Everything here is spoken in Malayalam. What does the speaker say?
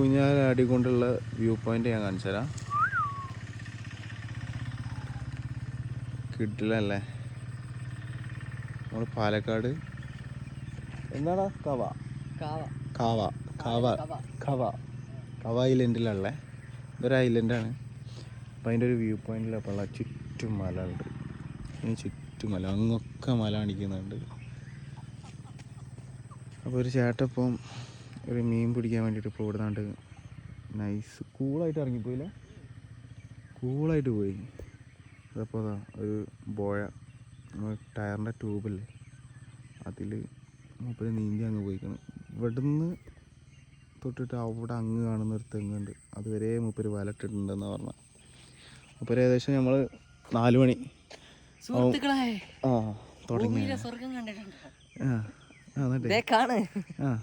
ഊഞ്ഞാലാടിക്കൊണ്ടുള്ള വ്യൂ പോയിന്റ് ഞാൻ കാണിച്ചു തരാം. കിട്ടില്ലല്ലേ? നമ്മൾ പാലക്കാട്. എന്താടാ? കവ. കാവ. കാവ. കാവ. കവ. ഐലൻഡിലുള്ളേ ഇതൊരു ഐലൻഡാണ് അപ്പം അതിന്റെ ഒരു വ്യൂ പോയിന്റിലപ്പോൾ ഉള്ള ചുറ്റും മല ഉണ്ട് ഇനി ചുറ്റും മല. അങ്ങൊക്കെ മല കാണിക്കുന്നുണ്ട്. അപ്പോൾ ഒരു ചേട്ടപ്പം ഒരു മീൻ പിടിക്കാൻ വേണ്ടിയിട്ട് ഇപ്പോൾ ഇവിടുന്നാണ്ട് നൈസ് കൂളായിട്ട് ഇറങ്ങിപ്പോയില്ല? കൂളായിട്ട് പോയി. അതപ്പോൾ അതാ ഒരു ബോയ നമ്മൾ ടയറിന്റെ ട്യൂബല്ലേ അതിൽ മൂപ്പര് നീന്തി അങ്ങ് പോയിക്കണം. ഇവിടുന്ന് തൊട്ടിട്ട് അവിടെ അങ്ങ് കാണുന്ന ഒരു തെങ്ങുണ്ട്. അതുവരെ മൂപ്പര് വലട്ടിട്ടുണ്ടെന്ന് പറഞ്ഞ. അപ്പോൾ ഏകദേശം നമ്മൾ നാല് മണി. ആ തുടങ്ങി ആ എന്നിട്ട്. ആ.